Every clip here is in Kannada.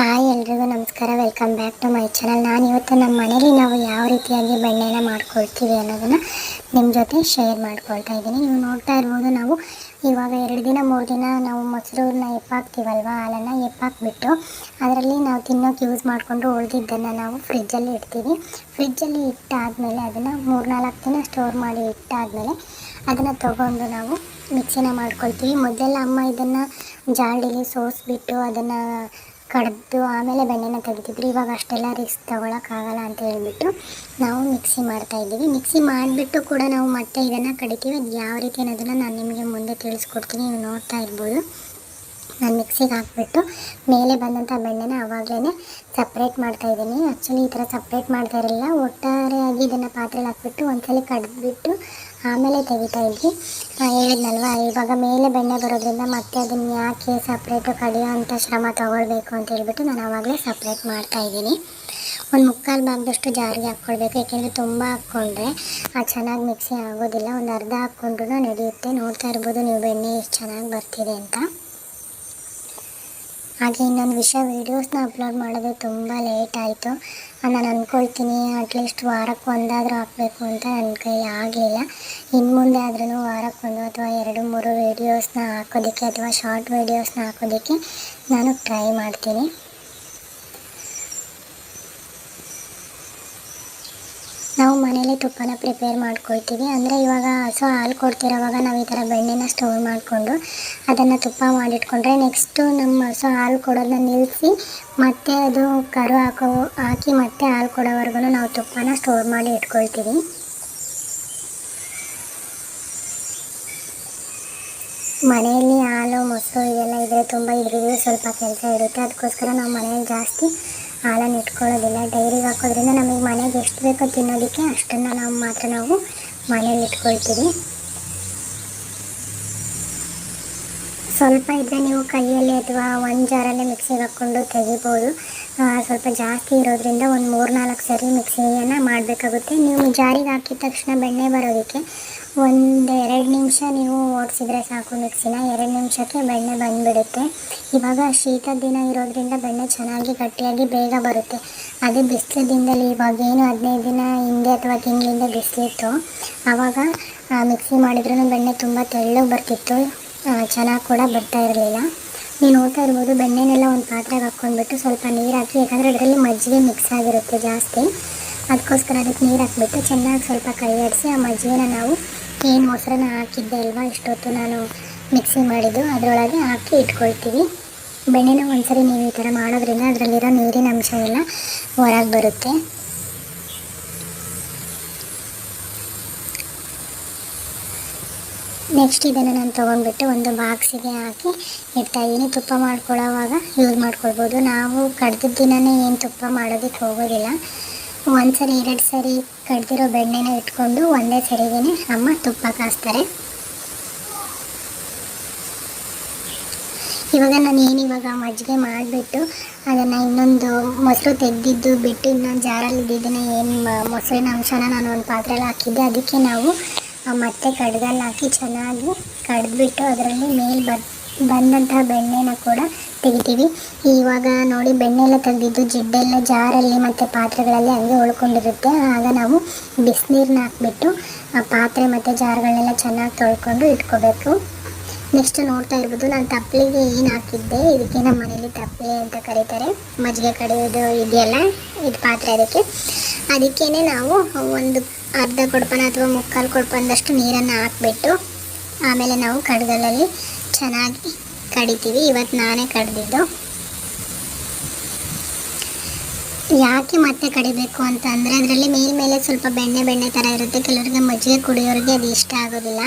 ಹಾಯ್ ಎಲ್ರಿಗೂ ನಮಸ್ಕಾರ welcome back to my channel ನಾನು ಇವತ್ತು ನಮ್ಮ ಮನೇಲಿ ನಾವು ಯಾವ ರೀತಿಯಾಗಿ ಬೆಣ್ಣೆನ ಮಾಡ್ಕೊಳ್ತೀವಿ ಅನ್ನೋದನ್ನು ನಿಮ್ಮ ಜೊತೆ ಶೇರ್ ಮಾಡ್ಕೊಳ್ತಾ ಇದ್ದೀನಿ. ನೀವು ನೋಡ್ತಾ ಇರ್ಬೋದು, ನಾವು ಇವಾಗ ಎರಡು ದಿನ, ಮೂರು ದಿನ ನಾವು ಮೊಸರನ್ನ ಎಪ್ಪಾಕ್ತೀವಲ್ವ, ಹಾಲನ್ನು ಎಪ್ಪಾಕ್ಬಿಟ್ಟು ಅದರಲ್ಲಿ ನಾವು ತಿನ್ನೋಕೆ ಯೂಸ್ ಮಾಡಿಕೊಂಡು ಉಳಿದಿದ್ದನ್ನು ನಾವು ಫ್ರಿಜ್ಜಲ್ಲಿ ಇಡ್ತೀವಿ. ಫ್ರಿಜ್ಜಲ್ಲಿ ಇಟ್ಟಾದಮೇಲೆ ಅದನ್ನು ಮೂರು ನಾಲ್ಕು ದಿನ ಸ್ಟೋರ್ ಮಾಡಿ ಇಟ್ಟಾದಮೇಲೆ ಅದನ್ನು ತೊಗೊಂಡು ನಾವು ಮಿಕ್ಸಿನ ಮಾಡ್ಕೊಳ್ತೀವಿ. ಮೊದಲೆಲ್ಲ ಅಮ್ಮ ಇದನ್ನು ಜಾಲ್ಡಿಲಿ ಸೋಸಿಬಿಟ್ಟು ಅದನ್ನು ಕಡ್ದು ಆಮೇಲೆ ಬೆಣ್ಣೆನ ತೆಗಿತಿದ್ರು. ಇವಾಗ ಅಷ್ಟೆಲ್ಲ ರಿಸ್ಕ್ ತೊಗೊಳಕ್ಕಾಗಲ್ಲ ಅಂತ ಹೇಳಿಬಿಟ್ಟು ನಾವು ಮಿಕ್ಸಿ ಮಾಡ್ತಾ ಇದ್ದೀವಿ. ಮಿಕ್ಸಿ ಮಾಡಿಬಿಟ್ಟು ಕೂಡ ನಾವು ಮತ್ತೆ ಇದನ್ನು ಕಡಿತೀವಿ. ಅದು ಯಾವ ರೀತಿ ಅನ್ನೋದನ್ನು ನಾನು ನಿಮಗೆ ಮುಂದೆ ತಿಳಿಸ್ಕೊಡ್ತೀನಿ. ನೀವು ನೋಡ್ತಾ ಇರ್ಬೋದು. ನಾನು ಮಿಕ್ಸಿಗೆ ಹಾಕ್ಬಿಟ್ಟು ಮೇಲೆ ಬಂದಂಥ ಬೆಣ್ಣೆನ ಆವಾಗಲೇ ಸಪ್ರೇಟ್ ಮಾಡ್ತಾ ಇದ್ದೀನಿ. ಆ್ಯಕ್ಚುಲಿ ಈ ಥರ ಸಪ್ರೇಟ್ ಮಾಡ್ತಾ ಇರಲಿಲ್ಲ. ಒಟ್ಟಾರೆಯಾಗಿ ಇದನ್ನು ಪಾತ್ರೆಲಿ ಹಾಕ್ಬಿಟ್ಟು ಒಂದ್ಸಲ ಕಡ್ದುಬಿಟ್ಟು ಆಮೇಲೆ ತೆಗಿತಾ ಇದ್ವಿ. ಹೇಳಿದ್ನಲ್ವ, ಇವಾಗ ಮೇಲೆ ಬೆಣ್ಣೆ ಬರೋದ್ರಿಂದ ಮತ್ತೆ ಅದನ್ನು ಯಾಕೆ ಸಪ್ರೇಟು ಕಡಿಯೋ ಅಂಥ ಶ್ರಮ ತೊಗೊಳ್ಬೇಕು ಅಂತ ಹೇಳ್ಬಿಟ್ಟು ನಾನು ಆವಾಗಲೇ ಸಪ್ರೇಟ್ ಮಾಡ್ತಾ ಇದ್ದೀನಿ. ಒಂದು ಮುಕ್ಕಾಲು ಭಾಗದಷ್ಟು ಜಾರಿಗೆ ಹಾಕ್ಕೊಳ್ಬೇಕು, ಯಾಕೆಂದರೆ ತುಂಬ ಹಾಕ್ಕೊಂಡ್ರೆ ಅದು ಚೆನ್ನಾಗಿ ಮಿಕ್ಸಿ ಆಗೋದಿಲ್ಲ. ಒಂದು ಅರ್ಧ ಹಾಕ್ಕೊಂಡ್ರೂ ನಡೆಯುತ್ತೆ. ನೋಡ್ತಾ ಇರ್ಬೋದು ನೀವು ಬೆಣ್ಣೆ ಎಷ್ಟು ಚೆನ್ನಾಗಿ ಬರ್ತಿದೆ ಅಂತ. ಹಾಗೆ ಇನ್ನೊಂದು ವಿಷಯ ವೀಡಿಯೋಸ್ನ ಅಪ್ಲೋಡ್ ಮಾಡೋದು ತುಂಬ ಲೇಟ್ ಆಯಿತು. ನಾನು ಅಂದ್ಕೊಳ್ತೀನಿ ಅಟ್ಲೀಸ್ಟ್ ವಾರಕ್ಕೆ ಒಂದಾದರೂ ಹಾಕಬೇಕು ಅಂತ ನನ್ನ ಕೈಲಿ ಆಗಲಿಲ್ಲ. ಇನ್ನು ಮುಂದೆ ಆದ್ರೂ ವಾರಕ್ಕೊಂದು ಅಥವಾ ಎರಡು, ಮೂರು ವೀಡಿಯೋಸ್ನ ಹಾಕೋದಕ್ಕೆ ಅಥವಾ ಶಾರ್ಟ್ ವೀಡಿಯೋಸ್ನ ಹಾಕೋದಕ್ಕೆ ನಾನು ಟ್ರೈ ಮಾಡ್ತೀನಿ ನಾವು ತುಪ್ಪನ ಪ್ರಿಪೇರ್ ಮಾಡ್ಕೊಳ್ತೀವಿ. ಅಂದರೆ ಇವಾಗ ಹಸು ಹಾಲು ಕೊಡ್ತಿರೋವಾಗ ನಾವು ಈ ಥರ ಬೆಣ್ಣೆನ ಸ್ಟೋರ್ ಮಾಡಿಕೊಂಡು ಅದನ್ನು ತುಪ್ಪ ಮಾಡಿಟ್ಕೊಂಡ್ರೆ ನೆಕ್ಸ್ಟು ನಮ್ಮ ಹಸು ಹಾಲು ಕೊಡೋದನ್ನ ನಿಲ್ಲಿಸಿ ಮತ್ತೆ ಅದು ಕರು ಹಾಕೋ, ಹಾಕಿ ಮತ್ತೆ ಹಾಲು ಕೊಡೋವರೆಗೂ ನಾವು ತುಪ್ಪನ ಸ್ಟೋರ್ ಮಾಡಿ ಇಟ್ಕೊಳ್ತೀವಿ. ಮನೆಯಲ್ಲಿ ಹಾಲು, ಮೊಸರು ಇದೆಲ್ಲ ಇದ್ದರೆ ತುಂಬ ಇದ್ರಿಗೂ ಸ್ವಲ್ಪ ಕೆಲಸ ಇರುತ್ತೆ. ಅದಕ್ಕೋಸ್ಕರ ನಾವು ಮನೆಯಲ್ಲಿ ಜಾಸ್ತಿ ಹಾಲನ್ನು ಇಟ್ಕೊಳ್ಳೋದಿಲ್ಲ, ಡೈರಿಗೆ ಹಾಕೋದ್ರಿಂದ ನಮಗೆ ಮನೆಗೆ ಎಷ್ಟು ಬೇಕೋ ತಿನ್ನೋದಕ್ಕೆ ಅಷ್ಟನ್ನು ನಾವು ಮಾತ್ರ ನಾವು ಮನೇಲಿ ಇಟ್ಕೊಳ್ತೀವಿ. ಸ್ವಲ್ಪ ಇದ್ದರೆ ನೀವು ಕೈಯಲ್ಲಿ ಅಥವಾ ಒಂದು ಜಾರಲ್ಲೇ ಮಿಕ್ಸಿಗೆ ಹಾಕ್ಕೊಂಡು ತೆಗಿಬೋದು. ಸ್ವಲ್ಪ ಜಾಸ್ತಿ ಇರೋದ್ರಿಂದ ಒಂದು ಮೂರು ನಾಲ್ಕು ಸರಿ ಮಿಕ್ಸಿಯನ್ನು ಮಾಡಬೇಕಾಗುತ್ತೆ. ನೀವು ಜಾರಿಗೆ ಹಾಕಿದ ತಕ್ಷಣ ಬೆಣ್ಣೆ ಬರೋದಕ್ಕೆ ಒಂದು ಎರಡು ನಿಮಿಷ ನೀವು ಓಡಿಸಿದ್ರೆ ಸಾಕು ಮಿಕ್ಸಿನ. ಎರಡು ನಿಮಿಷಕ್ಕೆ ಬೆಣ್ಣೆ ಬಂದುಬಿಡುತ್ತೆ. ಇವಾಗ ಶೀತದ ದಿನ ಇರೋದ್ರಿಂದ ಬೆಣ್ಣೆ ಚೆನ್ನಾಗಿ ಗಟ್ಟಿಯಾಗಿ ಬೇಗ ಬರುತ್ತೆ. ಅದೇ ಬಿಸಿಲು ದಿನದಲ್ಲಿ ಇವಾಗ ಏನು ಹದಿನೈದು ದಿನ ಹಿಂದೆ ಅಥವಾ ತಿಂಗಳಿಂದ ಬಿಸಿಲಿತ್ತು. ಆವಾಗ ಮಿಕ್ಸಿ ಮಾಡಿದ್ರೂ ಬೆಣ್ಣೆ ತುಂಬ ತೆಳ್ಳಗೆ ಬರ್ತಿತ್ತು. ಚೆನ್ನಾಗಿ ಕೂಡ ಬರ್ತಾ ಇರಲಿಲ್ಲ. ನೀವು ನೋಡ್ತಾ ಇರ್ಬೋದು, ಬೆಣ್ಣೆನೆಲ್ಲ ಒಂದು ಪಾತ್ರೆಗೆ ಹಾಕ್ಕೊಂಡ್ಬಿಟ್ಟು ಸ್ವಲ್ಪ ನೀರು ಹಾಕಿ ಯಾಕಂದರೆ ಅದರಲ್ಲಿ ಮಜ್ಜಿಗೆ ಮಿಕ್ಸ್ ಆಗಿರುತ್ತೆ ಜಾಸ್ತಿ. ಅದಕ್ಕೋಸ್ಕರ ಅದಕ್ಕೆ ನೀರು ಹಾಕ್ಬಿಟ್ಟು ಚೆನ್ನಾಗಿ ಸ್ವಲ್ಪ ಕೈ ಆಡಿಸಿ ಆ ಮಜ್ಜಿಗೆನ ನಾವು ಏನು ಮೊಸರನ್ನ ಹಾಕಿದ್ದೆ ಅಲ್ವಾ ಇಷ್ಟೊತ್ತು ನಾನು ಮಿಕ್ಸಿ ಮಾಡಿದ್ದು, ಅದರೊಳಗೆ ಹಾಕಿ ಇಟ್ಕೊಳ್ತೀವಿ. ಬೆಣ್ಣೆನ ಒಂದ್ಸರಿ ನೀವು ಈ ಥರ ಮಾಡೋದ್ರಿಂದ ಅದರಲ್ಲಿರೋ ನೀರಿನ ಅಂಶ ಎಲ್ಲ ಹೊರಗೆ ಬರುತ್ತೆ. ನೆಕ್ಸ್ಟ್ ಇದನ್ನು ನಾನು ತೊಗೊಂಡ್ಬಿಟ್ಟು ಒಂದು ಬಾಕ್ಸಿಗೆ ಹಾಕಿ ಇಡ್ತಾ ಇದ್ದೀನಿ. ತುಪ್ಪ ಮಾಡ್ಕೊಳ್ಳೋವಾಗ ಯೂಸ್ ಮಾಡ್ಕೊಳ್ಬೋದು. ನಾವು ಕಡ್ದಿದ್ದ ದಿನವೇ ಏನು ತುಪ್ಪ ಮಾಡೋದಕ್ಕೆ ಹೋಗೋದಿಲ್ಲ. ಒಂದು ಸರಿ, ಎರಡು ಸರಿ ಕಡ್ದಿರೋ ಬೆಣ್ಣೆನ ಇಟ್ಕೊಂಡು ಒಂದೇ ಸರಿಗೇ ಅಮ್ಮ ತುಪ್ಪ ಕಾಸ್ತಾರೆ. ಇವಾಗ ನಾನು ಏನು ಇವಾಗ ಮಜ್ಜಿಗೆ ಮಾಡಿಬಿಟ್ಟು ಅದನ್ನು ಇನ್ನೊಂದು ಮೊಸರು ತೆಗೆದಿದ್ದು ಬಿಟ್ಟು ಇನ್ನೊಂದು ಜಾರಲ್ಲಿ ಇದ್ದಿದ್ದನ್ನು ಏನು ಮೊಸರಿನ ಅಂಶನ ನಾನು ಒಂದು ಪಾತ್ರೆಯಲ್ಲಿ ಹಾಕಿದ್ದೆ, ಅದಕ್ಕೆ ನಾವು ಮತ್ತೆ ಕಡ್ಗಲ್ಲಿ ಹಾಕಿ ಚೆನ್ನಾಗಿ ಕಡ್ದ್ಬಿಟ್ಟು ಅದರಲ್ಲಿ ಮೇಲೆ ಬ ಬಂದಂತಹ ಬೆಣ್ಣೆನ ಕೂಡ ತೆಗಿತೀವಿ. ಇವಾಗ ನೋಡಿ ಬೆಣ್ಣೆ ಎಲ್ಲ ತೆಗೆದಿದ್ದು, ಜಿಡ್ಡೆಲ್ಲ ಜಾರಲ್ಲಿ ಮತ್ತು ಪಾತ್ರೆಗಳಲ್ಲಿ ಹಂಗೆ ಉಳ್ಕೊಂಡಿರುತ್ತೆ. ಆಗ ನಾವು ಬಿಸಿನೀರನ್ನ ಹಾಕ್ಬಿಟ್ಟು, ಆ ಪಾತ್ರೆ ಮತ್ತು ಜಾರ್ಗಳನ್ನೆಲ್ಲ ಚೆನ್ನಾಗಿ ತೊಳ್ಕೊಂಡು ಇಟ್ಕೋಬೇಕು. ನೆಕ್ಸ್ಟ್ ನೋಡ್ತಾ ಇರ್ಬೋದು, ನಾನು ತಪ್ಪಲಿಗೆ ಏನು ಹಾಕಿದ್ದೆ? ಇದಕ್ಕೆ ನಮ್ಮ ಮನೇಲಿ ತಪ್ಪಲಿ ಅಂತ ಕರೀತಾರೆ. ಮಜ್ಜಿಗೆ ಕಡಿಯೋದು ಇದೆಯಲ್ಲ? ಇದು ಪಾತ್ರೆ ಅದಕ್ಕೆ. ಅದಕ್ಕೇ ನಾವು ಒಂದು ಅರ್ಧ ಕೊಡ್ಪನ ಅಥವಾ ಮುಕ್ಕಾಲು ಕೊಡ್ಪನದಷ್ಟು ನೀರನ್ನು ಹಾಕ್ಬಿಟ್ಟು, ಆಮೇಲೆ ನಾವು ಕಡಗಲಲ್ಲಿ ಚೆನ್ನಾಗಿ ಕಡಿತೀವಿ. ಇವತ್ತು ನಾನೇ ಕಡ್ದಿದ್ದು. ಯಾಕೆ ಮತ್ತೆ ಕಡಿಬೇಕು ಅಂತ ಅಂದರೆ, ಅದರಲ್ಲಿ ಮೇಲ್ಮೇಲೆ ಸ್ವಲ್ಪ ಬೆಣ್ಣೆ ಬೆಣ್ಣೆ ಥರ ಇರುತ್ತೆ. ಕೆಲವರಿಗೆ ಮಜ್ಜಿಗೆ ಕುಡಿಯೋರಿಗೆ ಅದು ಇಷ್ಟ ಆಗೋದಿಲ್ಲ.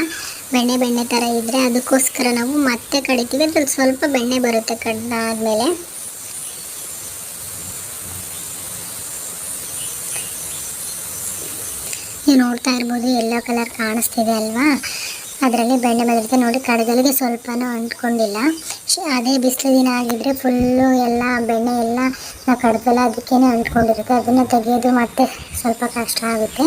ಬೆಣ್ಣೆ ಬೆಣ್ಣೆ ಥರ ಇದ್ದರೆ ಅದಕ್ಕೋಸ್ಕರ ನಾವು ಮತ್ತೆ ಕಡಿತೀವಿ. ಅದ್ರಲ್ಲಿ ಸ್ವಲ್ಪ ಬೆಣ್ಣೆ ಬರುತ್ತೆ ಕಡ್ದಾದಮೇಲೆ. ನೀವು ನೋಡ್ತಾ ಇರ್ಬೋದು, ಎಲ್ಲೋ ಕಲರ್ ಕಾಣಿಸ್ತಿದೆ ಅಲ್ವಾ? ಅದರಲ್ಲಿ ಬೆಣ್ಣೆ ಬಂದಿರುತ್ತೆ ನೋಡಿ ಕಡಗಲಿಗೆ ಸ್ವಲ್ಪನೂ ಅಂಟ್ಕೊಂಡಿಲ್ಲ. ಅದೇ ಬಿಸಿಲು ದಿನ ಆಗಿದ್ರೆ ಫುಲ್ಲು ಎಲ್ಲ ಬೆಣ್ಣೆ ಎಲ್ಲ ನಾವು ಕಡಗಲ್ಲ ಅದಕ್ಕೇ ಅಂಟ್ಕೊಂಡಿರುತ್ತೆ. ಅದನ್ನು ತೆಗೆಯೋದು ಮತ್ತೆ ಸ್ವಲ್ಪ ಕಷ್ಟ ಆಗುತ್ತೆ.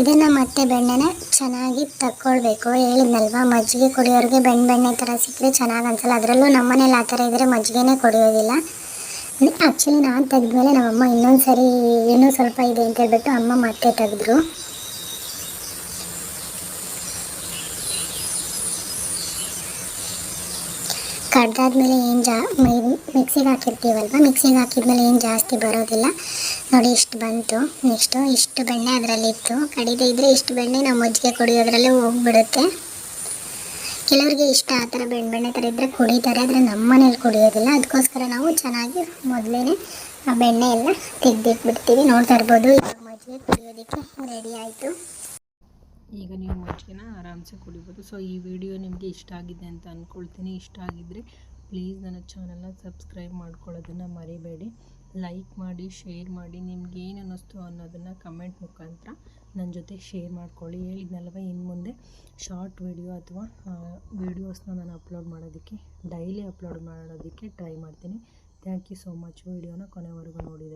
ಇದನ್ನು ಮತ್ತೆ ಬೆಣ್ಣೆನ ಚೆನ್ನಾಗಿ ತಕ್ಕೊಳ್ಬೇಕು. ಹೇಳಿದ್ನಲ್ವ, ಮಜ್ಜಿಗೆ ಕುಡಿಯೋರಿಗೆ ಬೆಣ್ಣೆ ಬೆಣ್ಣೆ ಥರ ಸಿಕ್ಕರೆ ಚೆನ್ನಾಗಿ ಅನ್ಸಲ್ಲ. ಅದರಲ್ಲೂ ನಮ್ಮನೇಲಿ ಆ ಥರ ಇದ್ದರೆ ಮಜ್ಜಿಗೆನೇ ಕುಡಿಯೋದಿಲ್ಲ. ಆ್ಯಕ್ಚುಲಿ ನಾನು ತೆಗೆದ್ಮೇಲೆ ನಮ್ಮಮ್ಮ ಇನ್ನೊಂದು ಸರಿ ಇನ್ನೂ ಸ್ವಲ್ಪ ಇದೆ ಅಂತ ಹೇಳ್ಬಿಟ್ಟು ಅಮ್ಮ ಮತ್ತೆ ತೆಗೆದ್ರು. ಕಡ್ದಾದ್ಮೇಲೆ ಏನು ಜಾ ಮಿಕ್ಸಿಗೆ ಹಾಕಿರ್ತೀವಲ್ವ? ಮಿಕ್ಸಿಗೆ ಹಾಕಿದ್ಮೇಲೆ ಏನು ಜಾಸ್ತಿ ಬರೋದಿಲ್ಲ. ನೋಡಿ ಇಷ್ಟು ಬಂತು. ನೆಕ್ಸ್ಟು ಇಷ್ಟು ಬೆಣ್ಣೆ ಅದರಲ್ಲಿತ್ತು ಕಡಿದೆ ಇದ್ದರೆ ಇಷ್ಟು ಬೆಣ್ಣೆ ನಾವು ಮಜ್ಜಿಗೆ ಕುಡಿಯೋದ್ರಲ್ಲೇ ಹೋಗ್ಬಿಡುತ್ತೆ. ಕೆಲವರಿಗೆ ಇಷ್ಟ ಆ ಥರ ಬೆಣ್ಣೆ ಬೆಣ್ಣೆ ಥರ ಇದ್ದರೆ ಕುಡಿತಾರೆ. ಆದರೆ ನಮ್ಮ ಮನೇಲಿ ಕುಡಿಯೋದಿಲ್ಲ. ಅದಕ್ಕೋಸ್ಕರ ನಾವು ಚೆನ್ನಾಗಿ ಮೊದಲೇ ಆ ಬೆಣ್ಣೆ ಎಲ್ಲ ತೆಗೆದಿಟ್ಬಿಡ್ತೀವಿ. ನೋಡ್ತಾ ಇರ್ಬೋದು. ಇವಾಗ ಮಜ್ಜಿಗೆ ಕುಡಿಯೋದಕ್ಕೆ ರೆಡಿ ಆಯಿತು. ಈಗ ನೀವು ಮಜ್ಜಿಗೆನ ಆರಾಮ್ಸೆ ಕುಡಿಬೋದು. ಸೊ ಈ ವಿಡಿಯೋ ನಿಮಗೆ ಇಷ್ಟ ಆಗಿದೆ ಅಂತ ಅಂದ್ಕೊಳ್ತೀನಿ ಇಷ್ಟ ಆಗಿದ್ದರೆ ಪ್ಲೀಸ್ ನನ್ನ ಚಾನಲ್ನ ಸಬ್ಸ್ಕ್ರೈಬ್ ಮಾಡ್ಕೊಳ್ಳೋದನ್ನು ಮರಿಬೇಡಿ. ಲೈಕ್ ಮಾಡಿ ಶೇರ್ ಮಾಡಿ, ನಿಮ್ಗೆ ಏನು ಅನ್ನಿಸ್ತು ಅನ್ನೋದನ್ನು ಕಮೆಂಟ್ ಮುಖಾಂತರ ನನ್ನ ಜೊತೆ ಶೇರ್ ಮಾಡ್ಕೊಳ್ಳಿ. ಹೇಳಿದ್ನಲ್ವ ಇನ್ನು ಮುಂದೆ ಶಾರ್ಟ್ ವಿಡಿಯೋ ಅಥವಾ ವೀಡಿಯೋಸ್ನ ನಾನು ಅಪ್ಲೋಡ್ ಮಾಡೋದಕ್ಕೆ ಡೈಲಿ ಅಪ್ಲೋಡ್ ಮಾಡೋದಕ್ಕೆ ಟ್ರೈ ಮಾಡ್ತೀನಿ. ಥ್ಯಾಂಕ್ ಯು ಸೋ ಮಚ್ ವಿಡಿಯೋನ ಕೊನೆವರೆಗೂ ನೋಡಿ